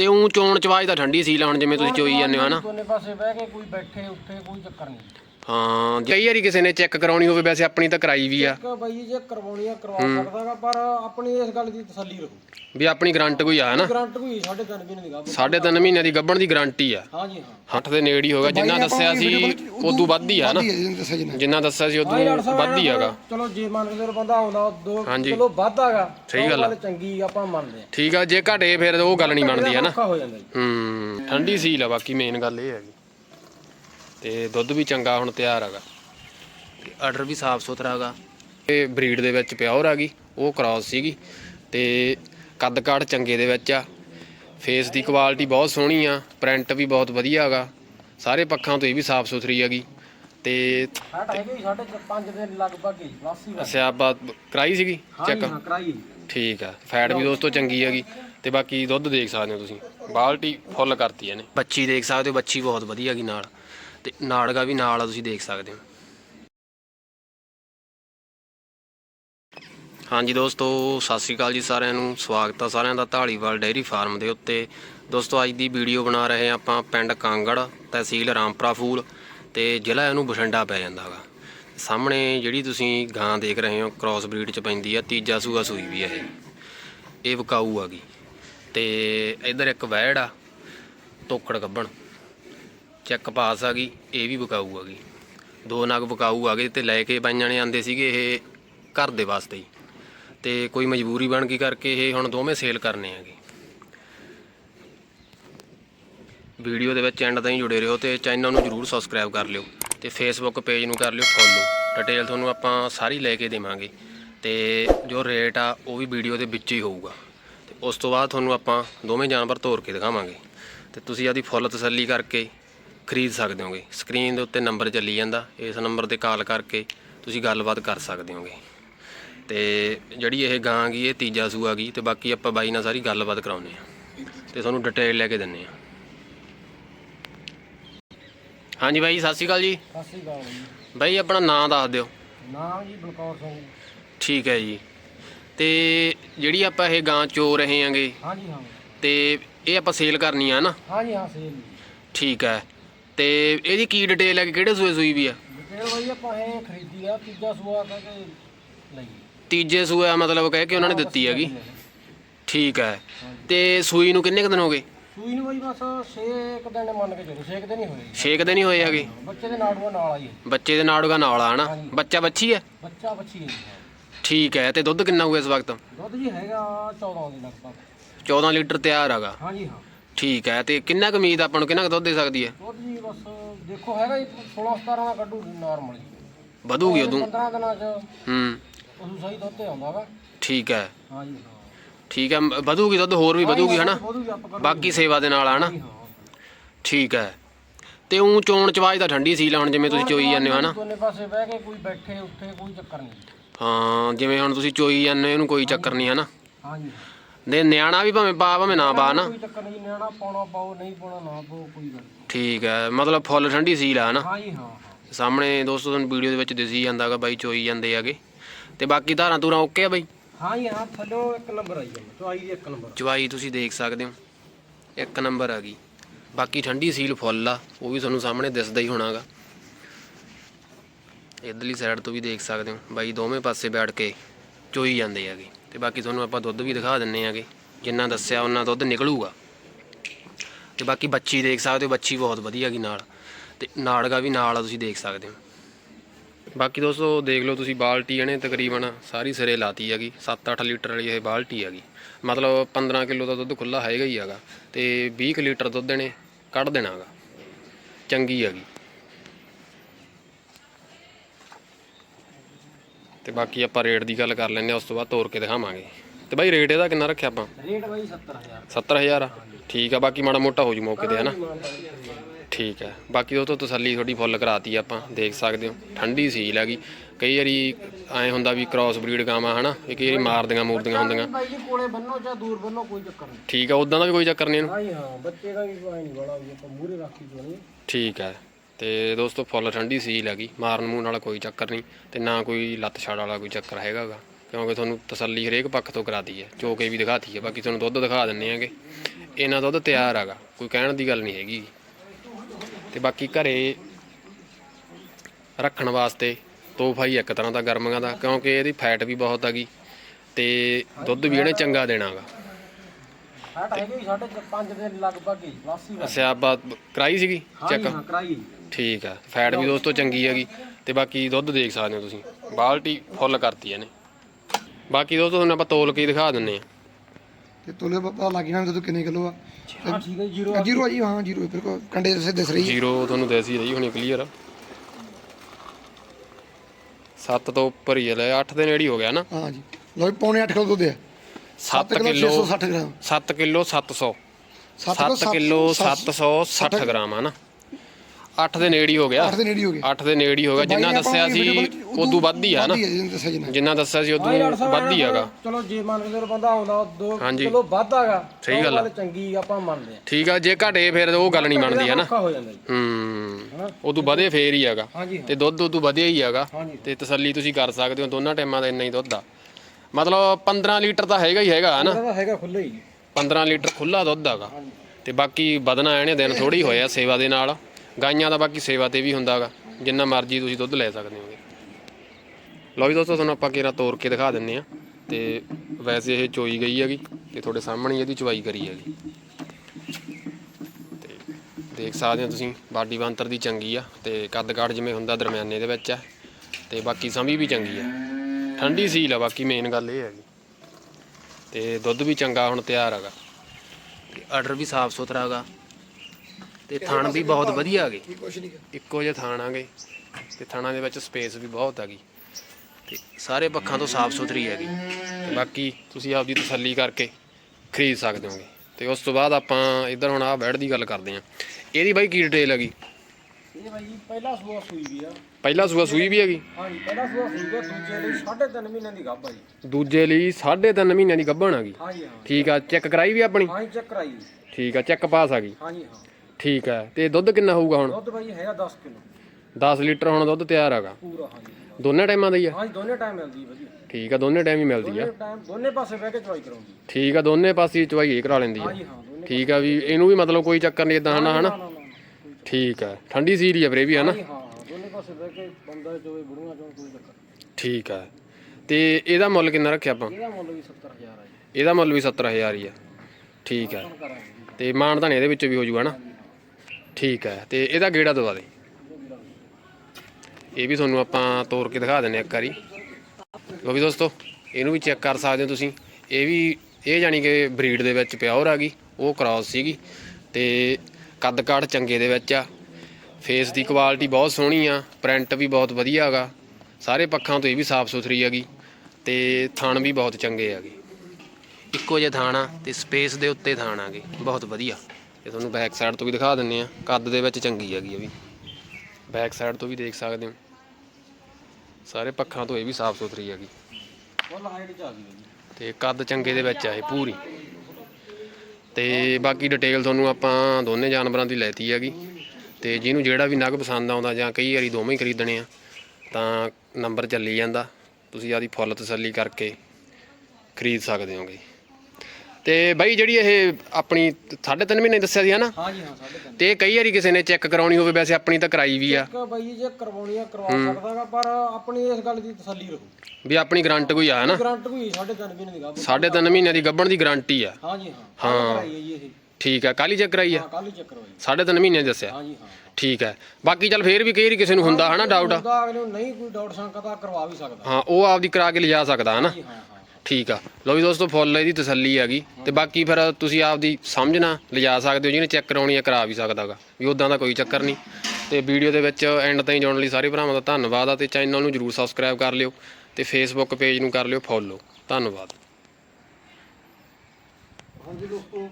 ਤੇ ਉਹ ਚੋਣ ਚਵਾਜ ਤਾਂ ਠੰਡੀ ਸੀ ਹੁਣ ਜਿਵੇਂ ਤੁਸੀਂ ਚੋਈ ਜਾਂਦੇ ਹੋ ਹਨਾ? ਦੋਨੇ ਪਾਸੇ ਬਹਿ ਕੇ ਕੋਈ ਬੈਠੇ ਉੱਠੇ ਕੋਈ ਚੱਕਰ ਨਹੀਂ। ਹਾਂ ਕਈ ਵਾਰੀ ਕਿਸੇ ਨੇ ਚੈੱਕ ਕਰਾਉਣੀ ਹੋਵੇ ਵੈਸੇ ਆਪਣੀ ਤਾਂ ਕਰਾਈ ਵੀ ਆ। ਇੱਕ ਬਾਈ ਜੀ ਜੇ ਕਰਵਾਉਣੀ ਆ ਕਰਵਾ ਸਕਦਾਗਾ ਪਰ ਆਪਣੀ ਇਸ ਗੱਲ ਦੀ ਤਸੱਲੀ ਰੱਖੋ। ਵੀ ਆਪਣੀ ਗਰੰਟ ਕੋਈ ਆ ਨਾ? ਗਰੰਟ ਕੋਈ ਸਾਢੇ ਤਿੰਨ ਮਹੀਨੇ ਦੀ ਗੱਲ ਸਾਢੇ ਤਿੰਨ ਮਹੀਨਿਆਂ ਦੀ ਗੱਭਣ ਦੀ ਗਾਰੰਟੀ ਆ। ਹਾਂਜੀ ਹਾਂ। ਹੱਠ ਦੇ ਨੇੜੇ ਹੀ ਹੋਗਾ ਜਿੰਨਾ ਦੱਸਿਆ ਸੀ ਉਦੋਂ ਵੱਧ ਹੀ ਆ ਨਾ। ਜਿੰਨਾ ਦੱਸਿਆ ਸੀ ਉਦੋਂ ਵੱਧ ਹੀ ਹੈਗਾ। ਚਲੋ ਜੇ ਮੰਨ ਜਦੋਂ ਬੰਦਾ ਆਉਂਦਾ ਦੋ ਹਾਂਜੀ। ਕਿਲੋ ਵੱਧ ਆਗਾ ਸਹੀ ਗੱਲ ਆ। ਚੰਗੀ ਆਪਾਂ ਮੰਨਦੇ ਆ। ਠੀਕ ਆ ਜੇ ਘਟੇ ਫਿਰ ਉਹ ਗੱਲ ਨਹੀਂ ਬਣਦੀ ਹੈ ਨਾ? ਔਖਾ ਹੋ ਜਾਂਦਾ ਜੀ। ਹੂੰ ਠੰਡੀ ਸੀਲ ਆ ਬਾਕੀ ਮੇਨ ਗੱਲ ਇਹ ਹੈਗੀ। ਤੇ ਦੁੱਧ ਵੀ ਚੰਗਾ ਹੁਣ ਤਿਆਰ ਹੈਗਾ। ਆਰਡਰ ਵੀ ਸਾਫ਼ ਸੁਥਰਾ ਹੈਗਾ। ਇਹ ਬਰੀਡ ਦੇ ਵਿੱਚ ਪਿਓਰ ਹੈਗੀ ਉਹ ਕ੍ਰਾਸ ਸੀਗੀ। ਤੇ ਕੱਦ ਕਾਠ ਚੰਗੇ ਦੇ ਵਿੱਚ ਆ। ਫੇਸ ਦੀ ਕੁਆਲਿਟੀ ਬਹੁਤ ਸੋਹਣੀ ਆ ਪ੍ਰਿੰਟ ਵੀ ਬਹੁਤ ਵਧੀਆ ਹੈਗਾ। ਸਾਰੇ ਪੱਖਾਂ ਤੋਂ ਇਹ ਵੀ ਸਾਫ਼ ਸੁਥਰੀ ਹੈਗੀ। ਤੇ ਸਾਡਾ ਹੈਗੇ ਜੀ ਸਾਢੇ 5 ਦੇ ਲਗਭਗ ਹੀ ਪਲੱਸ ਹੀ ਅੱਛਾ ਆਪਾਂ ਕਰਾਈ ਸੀਗੀ? ਚੈੱਕ ਹਾਂ ਕਰਾਈ ਠੀਕ ਆ ਫੈਟ ਵੀ ਦੋਸਤੋ ਚੰਗੀ ਹੈਗੀ। ਤੇ ਬਾਕੀ ਦੁੱਧ ਦੇਖ ਸਕਦੇ ਹੋ ਤੁਸੀਂ। ਬਾਲਟੀ ਫੁੱਲ ਕਰਤੀ ਇਹਨੇ। ਬੱਚੀ ਦੇਖ ਸਕਦੇ ਹੋ ਬੱਚੀ ਬਹੁਤ ਵਧੀਆ ਹੈਗੀ ਨਾਲ। ਤੇ ਨਾੜਗਾ ਵੀ ਨਾਲ ਆ, ਤੁਸੀਂ ਦੇਖ ਸਕਦੇ ਹੋ। ਹਾਂਜੀ ਦੋਸਤੋ, ਸਤਿ ਸ਼੍ਰੀ ਅਕਾਲ ਜੀ ਸਾਰਿਆਂ ਨੂੰ। ਸਵਾਗਤ ਆ ਸਾਰਿਆਂ ਦਾ ਢਾਲੀਵਾਲ ਡੇਅਰੀ ਫਾਰਮ ਦੇ ਉੱਤੇ। ਦੋਸਤੋ, ਅੱਜ ਦੀ ਵੀਡੀਓ ਬਣਾ ਰਹੇ ਹਾਂ ਆਪਾਂ ਪਿੰਡ ਕਾਂਗੜ, ਤਹਿਸੀਲ ਰਾਮਪੁਰਾ ਫੂਲ ਤੇ ਜ਼ਿਲ੍ਹਾ ਇਹਨੂੰ ਬਠਿੰਡਾ ਪੈ ਜਾਂਦਾ ਹੈਗਾ ਸਾਹਮਣੇ ਜਿਹੜੀ ਤੁਸੀਂ ਗਾਂ ਦੇਖ ਰਹੇ ਹੋ ਕ੍ਰਾਸ ਬਰੀਡ ਚ ਪੈਂਦੀ ਆ, ਤੀਜਾ ਸੂਆ ਸੂਈ ਵੀ ਆ ਇਹ। ਇਹ ਵਿਕਾਊ ਆ ਗਈ। ਤੇ ਇਧਰ ਇੱਕ ਵੈੜ ਆ, ਤੋਕੜ ਗੱਬਣ। ਚੈੱਕ ਪਾਸ ਆ ਗਈ, ਇਹ ਵੀ ਵਿਕਾਊ ਆ ਗਈ। ਦੋ ਨਗ ਵਿਕਾਊ ਆ ਗਏ ਤੇ ਲੈ ਕੇ ਬਾਈਆਂ ਨੇ ਆਂਦੇ ਸੀਗੇ ਇਹ ਘਰ ਦੇ ਵਾਸਤੇ ਹੀ। ਤੇ ਕੋਈ ਮਜਬੂਰੀ ਬਣ ਗਈ ਕਰਕੇ ਇਹ ਹੁਣ ਦੋਵੇਂ ਸੇਲ ਕਰਨੇ ਆਗੇ ਵੀਡੀਓ ਦੇ ਵਿੱਚ ਐਂਡ ਤਾਈਂ ਜੁੜੇ ਰਹੋ ਤੇ ਚੈਨਲ ਨੂੰ ਜਰੂਰ ਸਬਸਕ੍ਰਾਈਬ ਕਰ ਲਿਓ ਤੇ ਫੇਸਬੁੱਕ ਪੇਜ ਨੂੰ ਕਰ ਲਿਓ ਫੋਲੋ ਡਿਟੇਲ ਤੁਹਾਨੂੰ ਆਪਾਂ ਸਾਰੀ ਲੈ ਕੇ ਦੇਵਾਂਗੇ ਤੇ ਜੋ ਰੇਟ ਆ ਉਹ ਵੀ ਵੀਡੀਓ ਦੇ ਵਿੱਚ ਹੀ ਹੋਊਗਾ। ਤੇ ਉਸ ਤੋਂ ਬਾਅਦ ਤੁਹਾਨੂੰ ਆਪਾਂ ਦੋਵੇਂ ਜਾਨਵਰ ਤੋਰ ਕੇ ਦਿਖਾਵਾਂਗੇ। ਤੇ ਤੁਸੀਂ ਆਦੀ ਫੁੱਲ ਤਸੱਲੀ ਕਰਕੇ ਖਰੀਦ ਸਕਦੇ ਹੋਗੇ। ਸਕਰੀਨ ਦੇ ਉੱਤੇ ਨੰਬਰ ਚੱਲੀ ਜਾਂਦਾ। ਇਸ ਨੰਬਰ ਤੇ ਕਾਲ ਕਰਕੇ ਤੁਸੀਂ ਗੱਲਬਾਤ ਕਰ ਸਕਦੇ ਹੋਗੇ। ਤੇ ਜਿਹੜੀ ਇਹ ਗਾਂ ਗਈ ਇਹ ਤੀਜਾ ਸੂਆ ਗਈ ਤੇ ਬਾਕੀ ਆਪਾਂ ਬਾਈ ਨਾਲ ਸਾਰੀ ਗੱਲਬਾਤ ਕਰਾਉਨੇ ਆ ਤੇ ਤੁਹਾਨੂੰ ਡਿਟੇਲ ਲੈ ਕੇ ਦਿੰਨੇ ਆ ਹਾਂਜੀ ਬਾਈ ਸਤਿ ਸ਼੍ਰੀ ਅਕਾਲ ਜੀ। ਸਤਿ ਸ੍ਰੀ ਅਕਾਲ ਜੀ। ਬਾਈ ਆਪਣਾ ਨਾਮ ਦੱਸ ਦਿਓ। ਨਾਮ ਜੀ ਬਲਕੌਰ ਸਿੰਘ। ਠੀਕ ਹੈ ਜੀ। ਤੇ ਜਿਹੜੀ ਆਪਾਂ ਇਹ ਗਾਂ ਚੋ ਰਹੇ ਆਂਗੇ ਹਾਂਜੀ ਹਾਂ। ਤੇ ਇਹ ਆਪਾਂ ਸੇਲ ਕਰਨੀ ਆ ਨਾ? ਹਾਂਜੀ ਹਾਂ ਸੇਲ ਠੀਕ ਹੈ। ਤੇ ਇਹਦੀ ਕੀ ਡਿਟੇਲ ਹੈ ਕਿ ਕਿਹੜੇ ਸੂਏ ਸੂਈ ਵੀ ਆ? ਡਿਟੇਲ ਬਾਈ ਆਪਾਂ ਇਹ ਖਰੀਦੀ ਆ ਤੀਜਾ ਸੂਆ ਕਹਿ ਕੇ ਲਈ। ਤੀਜੇ ਸੂਆ ਮਤਲਬ ਕਹਿ ਕੇ ਉਹਨਾਂ ਨੇ ਦਿੱਤੀ ਹੈਗੀ। ਠੀਕ ਹੈ। ਤੇ ਸੂਈ ਨੂੰ ਕਿੰਨੇ ਕੁ ਦਿਨ ਹੋ ਗਏ? ਸੂਈ ਨੂੰ ਬਾਈ ਬਸ 6 ਇੱਕ ਦਿਨ ਮੰਨ ਕੇ ਚੱਲੋ 6 ਦਿਨ ਹੀ ਹੋਏ। ਜੀ। ਛੇ ਕੁ ਦਿਨ ਹੀ ਹੋਏ ਹੈਗੇ। ਬੱਚੇ ਦੇ ਨਾੜੂਆ ਨਾਲ ਆਈ ਬੱਚੇ ਦੇ ਨਾੜੂਗਾ ਨਾਲ ਆ ਹਨਾ। ਬੱਚਾ ਬੱਚੀ ਹੈ? ਬੱਚਾ ਬੱਚੀ ਹੈ ਜੀ। ਠੀਕ ਹੈ ਤੇ ਦੁੱਧ ਕਿੰਨਾ ਹੋਊਗਾ ਇਸ ਵਕਤ? ਦੁੱਧ ਜੀ ਹੈਗਾ 14 ਦੇ ਲਗਭਗ। 14 ਲੀਟਰ ਤਿਆਰ ਹੈਗਾ। ਹਾਂਜੀ ਹਾਂ। ਠੀਕ ਹੈ ਤੇ ਕਿੰਨਾ ਕੁ ਉਮੀਦ ਆਪਾਂ ਨੂੰ ਕਿੰਨਾ ਕੁ ਦੁੱਧ ਦੇ ਸਕਦੀ ਹੈ? ਦੁੱਧ ਜੀ ਬਸ ਦੇਖੋ ਹੈਗਾ ਜੀ 16 17 ਦਾ ਕੱਢੂ ਨਾਰਮਲ ਜੀ। ਵਧੂਗੀ ਉਦੋਂ। 15 ਦਿਨਾਂ ਚ ਹੂੰ। ਉਦੋਂ ਸਹੀ ਦੁੱਧ ਤੇ ਆਉਂਦਾ ਵਾ। ਠੀਕ ਹੈ। ਹਾਂ ਠੀਕ ਹੈ ਮ- ਵਧੂਗੀ ਦੁੱਧ ਹੋਰ ਵੀ ਵਧੂਗੀ ਹਨਾ? ਬਾਕੀ ਸੇਵਾ ਦੇ ਨਾਲ ਹਨਾ? ਹਾਂ ਠੀਕ ਹੈ। ਤੇ ਉਹ ਚੋਣ ਚਵਾਜ ਤਾਂ ਠੰਡੀ ਸੀ ਹੁਣ ਜਿਵੇਂ ਤੁਸੀਂ ਚੋਈ ਜਾਂਦੇ ਹੋ ਹਨਾ? ਦੋਨੇ ਪਾਸੇ ਬਹਿ ਕੇ ਕੋਈ ਬੈਠੇ ਉੱਠੇ ਕੋਈ ਚੱਕਰ ਨਹੀਂ। ਹਾਂ ਜਿਵੇਂ ਹੁਣ ਤੁਸੀਂ ਚੋਈ ਜਾਂਦੇ ਹੋ, ਇਹਨੂੰ ਕੋਈ ਚੱਕਰ ਨਹੀਂ ਹਨਾ? ਹਾਂਜੀ ਦੇ ਨਿਆਣਾ ਵੀ ਭਾਵੇਂ ਪਾ ਭਾਵੇਂ ਨਾ ਪਾ ਨਾ ਕੋਈ ਚੱਕਰ ਨਹੀਂ ਨਿਆਣਾ ਪਾਉਣਾ ਪਾਓ ਨਹੀਂ ਪਾਉਣਾ ਨਾ ਪਾਓ ਕੋਈ ਗੱਲ ਨਹੀਂ। ਠੀਕ ਹੈ ਮਤਲਬ ਫੁੱਲ ਠੰਡੀ ਸੀਲ ਆ ਹਨਾ? ਹਾਂਜੀ ਹਾਂ ਹਾਂ। ਸਾਹਮਣੇ ਦੋਸਤੋ ਤੁਹਾਨੂੰ ਵੀਡੀਓ ਦੇ ਵਿੱਚ ਦਿਸੀ ਜਾਂਦਾਗਾ ਬਾਈ ਚੋਈ ਜਾਂਦੇ ਆਗੇ ਤੇ ਬਾਕੀ ਧਾਰਾਂ ਧੂਰਾਂ ਓਕੇ ਆ ਬਾਈ? ਹਾਂਜੀ ਹਾਂ ਥੱਲੋਂ ਇੱਕ ਨੰਬਰ ਆਈ ਜਾਂਦਾ ਚੁਆਈ ਦੀ ਇੱਕ ਨੰਬਰ। ਚਵਾਈ ਤੁਸੀਂ ਦੇਖ ਸਕਦੇ ਹੋ ਇੱਕ ਨੰਬਰ ਆ ਗਈ ਬਾਕੀ ਠੰਡੀ ਸੀਲ ਫੁੱਲ ਆ ਉਹ ਵੀ ਤੁਹਾਨੂੰ ਸਾਹਮਣੇ ਦਿਸਦਾ ਹੀ ਹੋਣਾਗਾ। ਇਧਰਲੀ ਸਾਈਡ ਤੋਂ ਵੀ ਦੇਖ ਸਕਦੇ ਹੋ ਬਾਈ ਦੋਵੇਂ ਪਾਸੇ ਬੈਠ ਕੇ ਚੋਈ ਜਾਂਦੇ ਆਗੇ ਤੇ ਬਾਕੀ ਤੁਹਾਨੂੰ ਆਪਾਂ ਦੁੱਧ ਵੀ ਦਿਖਾ ਦਿੰਨੇ ਆਗੇ ਜਿੰਨਾ ਦੱਸਿਆ ਉਹਨਾਂ ਦੁੱਧ ਨਿਕਲੂਗਾ। ਤੇ ਬਾਕੀ ਬੱਚੀ ਦੇਖ ਸਕਦੇ ਹੋ, ਬੱਚੀ ਬਹੁਤ ਵਧੀਆ ਗੀ ਨਾਲ। ਤੇ ਨਾੜਗਾ ਵੀ ਨਾਲ ਆ, ਤੁਸੀਂ ਦੇਖ ਸਕਦੇ ਹੋ। ਬਾਕੀ ਦੋਸਤੋ, ਦੇਖ ਲਓ ਤੁਸੀਂ ਬਾਲਟੀ ਇਹਨੇ ਤਕਰੀਬਨ ਸਾਰੀ ਸਿਰੇ ਲਾਤੀ ਹੈਗੀ। 7-8 ਲੀਟਰ ਵਾਲੀ ਇਹ ਬਾਲਟੀ ਹੈਗੀ। ਮਤਲਬ 15 ਕਿਲੋ ਦਾ ਦੁੱਧ ਖੁੱਲਾ ਹੈਗਾ ਹੀ ਹੈਗਾ। ਤੇ 20 ਕੁ ਲੀਟਰ ਦੁੱਧ ਇਹਨੇ ਕੱਢ ਦੇਣਾਗਾ ਚੰਗੀ ਹੈਗੀ। ਤੇ ਬਾਕੀ ਆਪਾਂ ਰੇਟ ਦੀ ਗੱਲ ਕਰ ਲੈਂਦੇ ਹਾਂ, ਉਸ ਤੋਂ ਬਾਅਦ ਤੋਰ ਕੇ ਦਿਖਾਵਾਂਗੇ। ਤੇ ਬਾਈ ਰੇਟ ਇਹਦਾ ਕਿੰਨਾ ਰੱਖਿਆ ਆਪਾਂ? ਰੇਟ ਬਾਈ 70000 70000 ਆ ਠੀਕ ਆ ਬਾਕੀ ਮਾੜਾ ਮੋਟਾ ਹੋ ਜੂ ਮੌਕੇ ਤੇ ਹਨਾ? ਠੀਕ ਹੈ ਬਾਕੀ ਉਹ ਤੋਂ ਤਸੱਲੀ ਥੋੜੀ ਫੁੱਲ ਕਰਾਤੀ ਆਪਾਂ ਦੇਖ ਸਕਦੇ ਹੋ। ਠੰਡੀ ਸੀਲ ਹੈਗੀ। ਕਈ ਵਾਰੀ ਐ ਹੁੰਦਾ ਵੀ ਕ੍ਰਾਸ ਬਰੀਡ ਗਾਵਾਂ ਹਨਾ? ਇਹ ਕਈ ਵਾਰੀ ਮਾਰਦੀਆਂ ਮੂਰਦੀਆਂ ਹੁੰਦੀਆਂ। ਬਾਈ ਜੀ ਕੋਲੇ ਬੰਨੋ ਜਾਂ ਦੂਰ ਬੰਨੋ ਕੋਈ ਚੱਕਰ ਨਹੀਂ। ਠੀਕ ਆ ਉਦਾਂ ਦਾ ਵੀ ਕੋਈ ਚੱਕਰ ਨਹੀਂ ਇਹਨੂੰ? ਹਾਂਜੀ ਹਾਂ ਬੱਚੇ ਦਾ ਵੀ ਭਾਈ ਨਹੀਂ ਬੜਾ ਵੀ ਆਪਾਂ ਮੂਹਰੇ ਰੱਖੀ ਚੋਣੀ ਠੀਕ ਹੈ ਤੇ ਦੋਸਤੋ ਫੁੱਲ ਠੰਡੀ ਸੀਲ ਹੈਗੀ। ਮਾਰਨ ਮੂੰਹ ਨਾਲ ਕੋਈ ਚੱਕਰ ਨਹੀਂ। ਤੇ ਨਾ ਕੋਈ ਲੱਤ ਛਾੜ ਵਾਲਾ ਕੋਈ ਚੱਕਰ ਹੈਗਾਗਾ। ਕਿਉਂਕਿ ਤੁਹਾਨੂੰ ਤਸੱਲੀ ਹਰੇਕ ਪੱਖ ਤੋਂ ਕਰਾਤੀ ਹੈ ਚੋ ਕੇ ਵੀ ਦਿਖਾਤੀ ਹੈ ਬਾਕੀ ਤੁਹਾਨੂੰ ਦੁੱਧ ਦਿਖਾ ਦਿੰਨੇ ਆਂਗੇ। ਇਹਨਾਂ ਦੁੱਧ ਤਿਆਰ ਹੈਗਾ ਕੋਈ ਕਹਿਣ ਦੀ ਗੱਲ ਨਹੀਂ ਹੈਗੀ। ਤੇ ਬਾਕੀ ਘਰੇ ਰੱਖਣ ਵਾਸਤੇ ਤੋਹਫਾ ਹੀ ਇੱਕ ਤਰ੍ਹਾਂ ਦਾ ਗਰਮੀਆਂ ਦਾ ਕਿਉਂਕਿ ਇਹਦੀ ਫੈਟ ਵੀ ਬਹੁਤ ਹੈਗੀ ਤੇ ਦੁੱਧ ਵੀ ਇਹਨੇ ਚੰਗਾ ਦੇਣਾਗਾ। ਹਟ ਹੈਗੀ ਵੀ ਸਾਡੇ 5 ਦੇ ਲਗਭਗ ਹੀ ਸਿਆਬਾ ਕਰਾਈ ਸੀਗੀ? ਚੈੱਕ? ਹਾਂ ਕਰਾਈ। ਠੀਕ ਆ ਫੈਟ ਵੀ ਦੋਸਤੋ ਚੰਗੀ ਹੈਗੀ। ਤੇ ਬਾਕੀ ਦੁੱਧ ਦੇਖ ਸਕਦੇ ਹੋ ਤੁਸੀਂ ਬਾਲਟੀ ਫੁੱਲ ਕਰਤੀ ਇਹਨੇ। ਬਾਕੀ ਦੋਸਤੋ ਤੁਹਾਨੂੰ ਆਪਾਂ ਤੋਲ ਕੇ ਹੀ ਦਿਖਾ ਦਿੰਨੇ ਆ ਤੇ ਤੋਲੇ ਪਤਾ ਲੱਗ ਜਾਣਾ ਦੁੱਧ ਕਿੰਨੇ ਕਿਲੋ ਆ। ਹਾਂ ਠੀਕ ਹੈ ਜੀਰੋ ਆ ਜੀਰੋ ਆ ਜੀ ਹਾਂ ਜੀਰੋ ਬਿਲਕੁਲ। ਕੰਡੇ ਸੇ ਦਿਸ ਰਹੀ ਹੈ ਜ਼ੀਰੋ ਤੁਹਾਨੂੰ ਦੇਸੀ ਰਹੀ ਹੋਣੀ ਕਲੀਅਰ 7 ਤੋਂ ਉੱਪਰ ਹੀ ਲੈ 8 ਦੇ ਨੇੜੇ ਹੀ ਗਿਆ ਨਾ। ਹਾਂ ਜੀ। ਲੋ ਵੀ ਪੌਣੇ 8 ਕਿਲੋ ਦੁੱਧ ਆ। 7 ਕਿਲੋ 660 ਗ੍ਰਾਮ। 7 ਕਿਲੋ 700 ਸੱਤ 7 ਕਿਲੋ 760 ਗ੍ਰਾਮ ਆ ਨਾ। 8 ਦੇ ਨੇੜੇ ਹੀ ਹੋ ਗਿਆ। 8 ਦੇ ਨੇੜੇ ਹੀ ਹੋ ਗਏ 8 ਦੇ ਨੇੜੇ ਹੀ ਹੋ ਗਿਆ। ਜਿੰਨਾ ਦੱਸਿਆ ਸੀ ਉਦੋਂ ਵੱਧ ਹੀ ਆ ਨਾ। ਜਿੰਨਾ ਦੱਸਿਆ ਸੀ ਉਦੋਂ ਵੱਧ ਹੀ ਹੈਗਾ। ਚਲੋ ਜੇ ਮੰਨ ਕੇ ਬੰਦਾ ਆਉਂਦਾ 2 ਹਾਂਜੀ। ਕਿਲੋ ਵੱਧ ਆਗਾ ਸਹੀ ਗੱਲ। ਚੰਗੀ ਆਪਾਂ ਮੰਨਦੇ ਆ। ਠੀਕ ਆ ਜੇ ਘਟੇ ਫਿਰ ਉਹ ਗੱਲ ਨਹੀਂ ਬਣਦੀ ਹੈ ਨਾ। ਹੋ ਉਦੋਂ ਵਧੇ ਫੇਰ ਹੀ ਹੈਗਾ। ਤੇ ਦੁੱਧ ਉਦੋਂ ਵਧਿਆ ਹੀ ਹੈਗਾ। ਤੇ ਤਸੱਲੀ ਤੁਸੀਂ ਕਰ ਸਕਦੇ ਹੋ ਦੋਨਾਂ ਟਾਈਮਾਂ ਦਾ ਇੰਨਾ ਹੀ ਦੁੱਧ ਆ। ਮਤਲਬ 15 ਲੀਟਰ ਤਾਂ ਹੈਗਾ ਹੀ ਹੈਗਾ ਹਨਾ ਹੈਗਾ ਖੁੱਲੇ ਹੀ। 15 ਲੀਟਰ ਖੁੱਲਾ ਦੁੱਧ ਹੈਗਾ। ਤੇ ਬਾਕੀ ਵਧਣਾ ਇਹਨੇ ਦਿਨ ਥੋੜੀ ਹੋਇਆ ਸੇਵਾ ਦੇ ਨਾਲ। ਗਾਈਆਂ ਦਾ ਬਾਕੀ ਸੇਵਾ ਤੇ ਵੀ ਹੁੰਦਾਗਾ, ਜਿੰਨਾ ਮਰਜ਼ੀ ਤੁਸੀਂ ਦੁੱਧ ਲੈ ਸਕਦੇ ਹੋਗੇ। ਲਓ ਜੀ ਦੋਸਤੋ, ਤੁਹਾਨੂੰ ਆਪਾਂ ਕਿਹੜਾ ਤੋੜ ਕੇ ਦਿਖਾ ਦਿੰਨੇ ਆ, ਤੇ ਵੈਸੇ ਇਹ ਚੋਈ ਗਈ ਹੈਗੀ, ਤੇ ਤੁਹਾਡੇ ਸਾਹਮਣੇ ਇਹਦੀ ਚਵਾਈ ਕਰੀ ਹੈਗੀ। ਤੇ ਦੇਖ ਸਕਦੇ ਹੋ ਤੁਸੀਂ, ਬਾਡੀ ਬੰਤਰ ਦੀ ਚੰਗੀ ਆ, ਤੇ ਕੱਦ ਕਾਠ ਜਿਵੇਂ ਹੁੰਦਾ ਦਰਮਿਆਨੇ ਦੇ ਵਿੱਚ ਆ, ਤੇ ਬਾਕੀ ਸੰਭੀ ਵੀ ਚੰਗੀ ਆ। ਠੰਡੀ ਸੀਲ ਆ, ਬਾਕੀ ਮੇਨ ਗੱਲ ਇਹ ਹੈਗੀ। ਤੇ ਦੁੱਧ ਵੀ ਚੰਗਾ ਹੁਣ ਤਿਆਰ ਹੈਗਾ। ਤੇ ਆਰਡਰ ਵੀ ਸਾਫ਼ ਸੁਥਰਾ ਹੈਗਾ। ਤੇ ਥਣ ਵੀ ਬਹੁਤ ਵਧੀਆ ਹੈਗੇ। ਕੀ ਕੁਛ ਨਹੀਂ ਇੱਕੋ ਜਿਹੇ ਥਾਣ ਆਗੇ ਤੇ ਥਾਣਾ ਦੇ ਵਿੱਚ ਸਪੇਸ ਵੀ ਬਹੁਤ ਹੈਗੀ ਤੇ ਸਾਰੇ ਪੱਖਾਂ ਤੋਂ ਸਾਫ਼ ਸੁਥਰੀ ਹੈਗੀ ਤੇ ਬਾਕੀ ਤੁਸੀਂ ਆਪਦੀ ਤਸੱਲੀ ਕਰਕੇ ਖਰੀਦ ਸਕਦੇ ਹੋਗੇ। ਤੇ ਉਸ ਤੋਂ ਬਾਅਦ ਆਪਾਂ ਇੱਧਰ ਹੁਣ ਆਹ ਬੈਡ ਦੀ ਗੱਲ ਕਰਦੇ ਆਂ ਇਹਦੀ ਬਾਈ ਕੀ ਡਿਟੇਲ ਹੈਗੀ? ਇਹ ਜੀ ਪਹਿਲਾ ਸੂਆ ਸੂਈ ਵੀ ਆ। ਪਹਿਲਾ ਸੂਆ ਸੂਈ ਵੀ ਹੈਗੀ? ਹਾਂਜੀ ਪਹਿਲਾ ਸੂਆ ਸੂਈ ਵੀ ਆ, ਦੂਜੇ ਲਈ 3.5 ਮਹੀਨਿਆਂ ਦੀ ਗੱਭ ਆ ਜੀ। ਦੂਜੇ ਲਈ 3.5 ਮਹੀਨਿਆਂ ਦੀ ਗੱਭਣ ਹਾਂਜੀ ਹਾਂ। ਠੀਕ ਆ ਚੈੱਕ ਕਰਾਈ ਵੀ ਆਪਣੀ? ਹਾਂਜੀ ਚੈੱਕ ਕਰਾਈ। ਠੀਕ ਆ ਚੈੱਕ ਪਾਸ ਆ ਗਈ। ਹਾਂਜੀ ਹਾਂ। ਠੀਕ ਆ ਤੇ ਦੁੱਧ ਕਿੰਨਾ ਹੋਊਗਾ ਹੁਣ? ਦੁੱਧ ਭਾਈ ਹੈਗਾ 10 ਕਿਲੋ। 10 ਲੀਟਰ ਹੁਣ ਦੁੱਧ ਤਿਆਰ ਹੈਗਾ। ਪੂਰਾ ਹਾਂਜੀ। ਦੋਨੇ ਟਾਈਮਾਂ ਦਾ ਹੀ ਆ? ਹਾਂਜੀ ਦੋਨੇ ਟਾਈਮ ਮਿਲਦੀ ਹੈ ਵਧੀਆ। ਠੀਕ ਆ ਦੋਨੇ ਟਾਈਮ ਹੀ ਮਿਲਦੀ ਆ। ਦੋਨੇ ਟਾਈਮ ਦੋਨੇ ਪਾਸੇ ਬਹਿ ਕੇ ਚਵਾਈ ਕਰਾਉਂਦੀ ਠੀਕ ਆ ਦੋਨੇ ਪਾਸੇ ਚਵਾਈ ਇਹ ਕਰਾ ਲੈਂਦੀ ਆ। ਹਾਂਜੀ ਹਾਂ ਦੋਨੇ ਠੀਕ ਆ ਵੀ ਇਹਨੂੰ ਵੀ ਮਤਲਬ ਕੋਈ ਚੱਕਰ ਨਹੀਂ ਇਦਾਂ ਹਨਾ ਹਨਾ? ਨਾ, ਨਾ, ਨਾ, ਕੋਈ- ਠੀਕ ਆ ਠੰਡੀ ਸੀਰੀ ਆ ਵੀਰੇ ਵੀ ਹਨਾ? ਹਾਂਜੀ ਹਾਂ ਹਾਂ, ਦੋਨੇ ਪਾਸੇ ਬਹਿ ਕੇ ਬੰਦਾ ਚੋਵੇ ਬੁੜੀਆਂ ਚੋਂ ਕੋਈ ਚੱਕਰ ਨਹੀਂ। ਠੀਕ ਆ। ਤੇ ਇਹਦਾ ਮੁੱਲ ਕਿੰਨਾ ਰੱਖਿਆ ਆਪਾਂ? ਇਹਦਾ ਮੁੱਲ ਵੀ 70000 ਆ ਜੀ। ਇਹਦਾ ਮੁੱਲ ਵੀ 70000 ਹੀ ਆ। ਠੀਕ ਆ। ਹੁਣ ਕਰਾਂਗੇ। ਤੇ ਮਾਨਦਾਨ ਇਹਦੇ ਵਿੱਚ ਵੀ ਹੋ ਜੂਗਾ ਨਾ ਠੀਕ ਹੈ, ਤੇ ਇਹਦਾ ਗੇੜਾ ਦਵਾ ਦੇ। ਇਹ ਵੀ ਤੁਹਾਨੂੰ ਆਪਾਂ ਤੋੜ ਕੇ ਦਿਖਾ ਦਿੰਨੇ ਇੱਕ ਵਾਰੀ। ਲੋ ਵੀ ਦੋਸਤੋ, ਇਹਨੂੰ ਵੀ ਚੈੱਕ ਕਰ ਸਕਦੇ ਹੋ ਤੁਸੀਂ। ਇਹ ਵੀ, ਇਹ ਜਾਨੀ ਕਿ ਬਰੀਡ ਦੇ ਵਿੱਚ ਪਿਓਰ ਆ ਗਈ, ਉਹ ਕ੍ਰਾਸ ਸੀਗੀ। ਤੇ ਕੱਦ ਕਾਠ ਚੰਗੇ ਦੇ ਵਿੱਚ ਆ। ਫੇਸ ਦੀ ਕੁਆਲਿਟੀ ਬਹੁਤ ਸੋਹਣੀ ਆ ਪ੍ਰਿੰਟ ਵੀ ਬਹੁਤ ਵਧੀਆ ਹੈਗਾ। ਸਾਰੇ ਪੱਖਾਂ ਤੋਂ ਇਹ ਵੀ ਸਾਫ਼ ਸੁਥਰੀ ਹੈਗੀ, ਤੇ ਥਣ ਵੀ ਬਹੁਤ ਚੰਗੇ ਹੈਗੇ। ਇੱਕੋ ਜਿਹੇ ਥਾਣ ਆ, ਤੇ ਸਪੇਸ ਦੇ ਉੱਤੇ ਥਾਣ ਆਗੇ ਬਹੁਤ ਵਧੀਆ। ਤੇ ਤੁਹਾਨੂੰ ਬੈਕ ਸਾਈਡ ਤੋਂ ਵੀ ਦਿਖਾ ਦਿੰਨੇ ਆ। ਕੱਦ ਦੇ ਵਿੱਚ ਚੰਗੀ ਹੈਗੀ ਇਹ ਵੀ। ਬੈਕ ਸਾਈਡ ਤੋਂ ਵੀ ਦੇਖ ਸਕਦੇ ਹੋ। ਸਾਰੇ ਪੱਖਾਂ ਤੋਂ ਇਹ ਵੀ ਸਾਫ਼ ਸੁਥਰੀ ਹੈਗੀ। ਮੁੱਲ ਹਾਈਟ ਚ ਆ ਗਈ ਜੀ। ਤੇ ਕੱਦ ਚੰਗੇ ਦੇ ਵਿੱਚ ਆ ਇਹ ਪੂਰੀ। ਤੇ ਬਾਕੀ ਡਿਟੇਲ ਤੁਹਾਨੂੰ ਆਪਾਂ ਦੋਨੇ ਜਾਨਵਰਾਂ ਦੀ ਲੈਤੀ ਹੈਗੀ। ਤੇ ਜਿਹਨੂੰ ਜਿਹੜਾ ਵੀ ਨਗ ਪਸੰਦ ਆਉਂਦਾ ਜਾਂ ਕਈ ਵਾਰੀ ਦੋਵੇਂ ਹੀ ਖਰੀਦਣੇ ਆ ਤਾਂ ਨੰਬਰ ਚੱਲੀ ਜਾਂਦਾ। ਤੁਸੀਂ ਆਦੀ ਫੁੱਲ ਤਸੱਲੀ ਕਰਕੇ ਖਰੀਦ ਸਕਦੇ ਹੋਗੇ। ਤੇ ਬਾਈ ਜਿਹੜੀ ਇਹ ਆਪਣੀ 3.5 ਮਹੀਨੇ ਦੱਸਿਆ ਸੀ ਹਨਾ? ਹਾਂਜੀ ਹਾਂ ਸਾਢੇ ਤਿੰਨ। ਤੇ ਕਈ ਵਾਰੀ ਕਿਸੇ ਨੇ ਚੈੱਕ ਕਰਾਉਣੀ ਹੋਵੇ ਵੈਸੇ ਆਪਣੀ ਤਾਂ ਕਰਾਈ ਵੀ ਆ। ਇੱਕ ਬਾਈ ਜੀ ਕਰਵਾਉਣੀ ਆ ਕਰਵਾ ਸਕਦਾਗਾ ਪਰ ਆਪਣੀ ਇਸ ਗੱਲ ਦੀ ਤਸੱਲੀ ਰੱਖੋ ਵੀ ਆਪਣੀ ਗਰੰਟ ਕੋਈ ਆ ਹਨਾ? ਗਰੰਟ ਕੋਈ 3.5 ਮਹੀਨੇ ਦੀ ਗੱਭ ਸਾਢੇ ਤਿੰਨ ਮਹੀਨਿਆਂ ਦੀ ਗੱਭਣ ਦੀ ਗਾਰੰਟੀ ਆ। ਹਾਂਜੀ ਹਾਂ। ਹਾਂ। ਕਰਾਈ ਹੈ ਜੀ ਇਹ। ਠੀਕ ਆ ਕੱਲ ਹੀ ਚੈੱਕ ਕਰਾਈ ਆ? ਹਾਂ ਕੱਲ ਹੀ ਚੈੱਕ ਕਰਵਾਈ ਸਾਢੇ ਤਿੰਨ ਮਹੀਨੇ ਦੱਸਿਆ। ਹਾਂਜੀ ਹਾਂ। ਠੀਕ ਹੈ ਬਾਕੀ ਚੱਲ ਫੇਰ ਵੀ ਕਈ ਵਾਰੀ ਕਿਸੇ ਨੂੰ ਹੁੰਦਾ ਹਨਾ ਡਾਊਟ ਹੁੰਦਾ ਅਗਲੇ ਨੂੰ ਨਹੀਂ ਕੋਈ ਡਾਊਟ ਸ਼ੰਕਾ ਤਾਂ ਕਰਵਾ ਵੀ ਸਕਦਾ। ਹਾਂ ਉਹ ਆਪਦੀ ਕਰਾ ਕੇ ਲਿਜਾ ਸਕਦਾ ਹਨਾ? ਜੀ ਹਾਂ ਹਾਂ। ਠੀਕ ਆ। ਲੋ ਵੀ ਦੋਸਤੋ, ਫੁੱਲ ਇਹਦੀ ਤਸੱਲੀ ਹੈਗੀ ਤੇ ਬਾਕੀ ਫਿਰ ਤੁਸੀਂ ਆਪਦੀ ਸਮਝਣਾ, ਲਿਜਾ ਸਕਦੇ ਹੋ, ਜਿਹਨੇ ਚੈੱਕ ਕਰਾਉਣੀ ਹੈ ਕਰਾ ਵੀ ਸਕਦਾਗਾ ਵੀ ਉਦਾਂ ਦਾ ਕੋਈ ਚੱਕਰ ਨਹੀਂ। ਤੇ ਵੀਡੀਓ ਦੇ ਵਿੱਚ ਐਂਡ ਤਾਈਂ ਜਾਣ ਲਈ ਸਾਰੇ ਭਰਾਵਾਂ ਦਾ ਧੰਨਵਾਦ ਆ, ਤੇ ਚੈਨਲ ਨੂੰ ਜਰੂਰ ਸਬਸਕ੍ਰਾਈਬ ਕਰ ਲਿਓ, ਤੇ ਫੇਸਬੁੱਕ ਪੇਜ ਨੂੰ ਕਰ ਲਿਓ ਫੋਲੋ ਧੰਨਵਾਦ। ਹਾਂਜੀ ਦੋਸਤੋ।